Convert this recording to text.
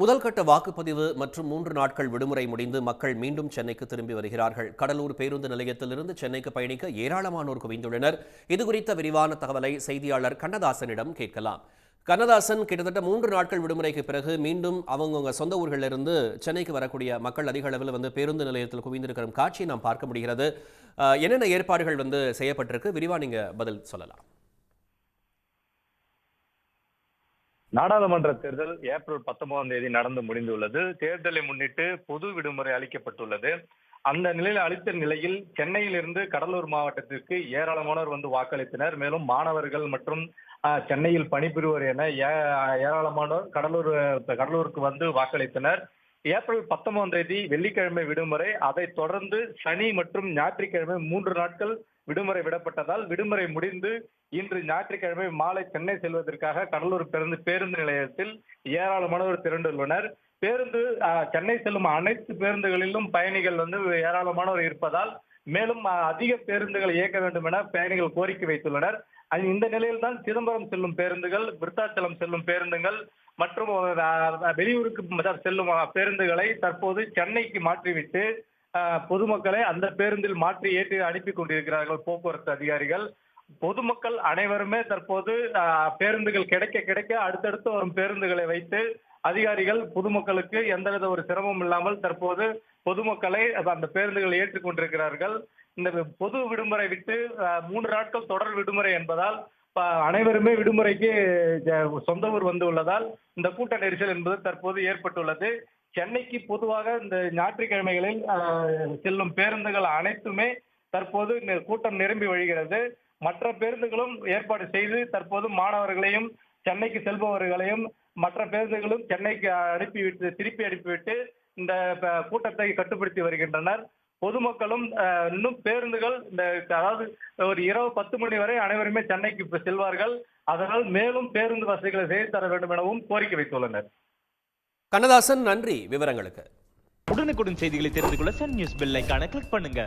முதல் கட்ட வாக்குப்பதிவு மற்றும் மூன்று நாட்கள் விடுமுறை முடிந்து மக்கள் மீண்டும் சென்னைக்கு திரும்பி வருகிறார்கள். கடலூர் பேருந்து நிலையத்திலிருந்து சென்னைக்கு பயணிக்க ஏராளமானோர் குவிந்துள்ளனர். இதுகுறித்த விரிவான தகவலை செய்தியாளர் கண்ணதாசனிடம் கேட்கலாம். கண்ணதாசன் கிட்டத்தட்ட மூன்று நாட்கள் விடுமுறைக்கு பிறகு மீண்டும் அவங்கவுங்க சொந்த ஊர்களிலிருந்து சென்னைக்கு வரக்கூடிய மக்கள் அதிக அளவில் வந்து பேருந்து நிலையத்தில் குவிந்திருக்கிற காட்சியை நாம் பார்க்க முடிகிறது. என்னென்ன ஏற்பாடுகள் வந்து செய்யப்பட்டிருக்கு? விரிவா நீங்க பதில் சொல்லலாம். நாடாளுமன்ற தேர்தல் ஏப்ரல் பத்தொன்பதாம் தேதி நடந்து முடிந்துள்ளது. தேர்தலை முன்னிட்டு பொது விடுமுறை அளிக்கப்பட்டுள்ளது. அந்த நிலையில் அளித்த நிலையில் சென்னையிலிருந்து கடலூர் மாவட்டத்திற்கு ஏராளமானோர் வந்து வாக்களித்தனர். மேலும் மாணவர்கள் மற்றும் ஆஹ், சென்னையில் பணிபுரிவோர் என ஏ- ஏராளமானோர் கடலூர் கடலூருக்கு வந்து வாக்களித்தனர். ஏப்ரல் பத்தொன்பதாம் தேதி வெள்ளிக்கிழமை விடுமுறை. அதைத் தொடர்ந்து சனி மற்றும் ஞாயிற்றுக்கிழமை மூன்று நாட்கள் விடுமுறை விடப்பட்டதால் விடுமுறை முடிந்து இன்று ஞாயிற்றுக்கிழமை மாலை சென்னை செல்வதற்காக கடலூர் பேருந்து பேருந்து நிலையத்தில் ஏராளமானோர் திரண்டுள்ளனர். பேருந்து ஆஹ், சென்னை செல்லும் அனைத்து பேருந்துகளிலும் பயணிகள் வந்து ஏராளமானோர் இருப்பதால் மேலும் அதிக பேருந்துகள் இயக்க வேண்டும் என பயணிகள் கோரிக்கை வைத்துள்ளனர். இந்த நிலையில் தான் சிதம்பரம் செல்லும் பேருந்துகள் விருத்தாச்சலம் செல்லும் பேருந்துகள் மற்றும் வெளியூருக்கு செல்லும் பேருந்துகளை தற்போது சென்னைக்கு மாற்றிவிட்டு ஆஹ், பொதுமக்களை அந்த பேருந்தில் மாற்றி ஏற்றி அனுப்பி கொண்டிருக்கிறார்கள் போக்குவரத்து அதிகாரிகள். பொதுமக்கள் அனைவருமே தற்போது பேருந்துகள் கிடைக்க கிடைக்க அடுத்தடுத்து வரும் பேருந்துகளை வைத்து அதிகாரிகள் பொதுமக்களுக்கு எந்தவித ஒரு சிரமம் இல்லாமல் தற்போது பொதுமக்களை அந்த பேருந்துகளை ஏற்றுக்கொண்டிருக்கிறார்கள் இந்த பொது விடுமுறை விட்டு மூன்று நாட்கள் தொடர் விடுமுறை என்பதால் அனைவருமே விடுமுறைக்கு சொந்த ஊர் வந்து உள்ளதால் இந்த கூட்ட நெரிசல் என்பது தற்போது ஏற்பட்டுள்ளது. சென்னைக்கு பொதுவாக இந்த ஞாயிற்றுக்கிழமைகளில் ஆஹ், செல்லும் பேருந்துகள் அனைத்துமே தற்போது கூட்டம் நிரம்பி வழிகிறது. மற்ற பேருந்துகளும் ஏற்பாடு செய்து தற்போது மாணவர்களையும் சென்னைக்கு செல்பவர்களையும் மற்ற பேருந்துகளும் சென்னைக்கு அனுப்பிவிட்டு திருப்பி அனுப்பிவிட்டு இந்த கூட்டத்தை கட்டுப்படுத்தி வருகின்றனர். பொதுமக்களும் இன்னும் பேருந்துகள் இந்த அதாவது ஒரு இரவு பத்து மணி வரை அனைவருமே சென்னைக்கு இப்ப செல்வார்கள். அதனால் மேலும் பேருந்து வசதிகளை செய்து தர வேண்டும் எனவும் கோரிக்கை வைத்துள்ளனர். கண்ணதாசன் நன்றி. விவரங்களுக்கு. உடனுக்குடன் செய்திகளை தெரிந்து கொள்ள சன் நியூஸ் பெல் ஐகானை கிளிக் பண்ணுங்க.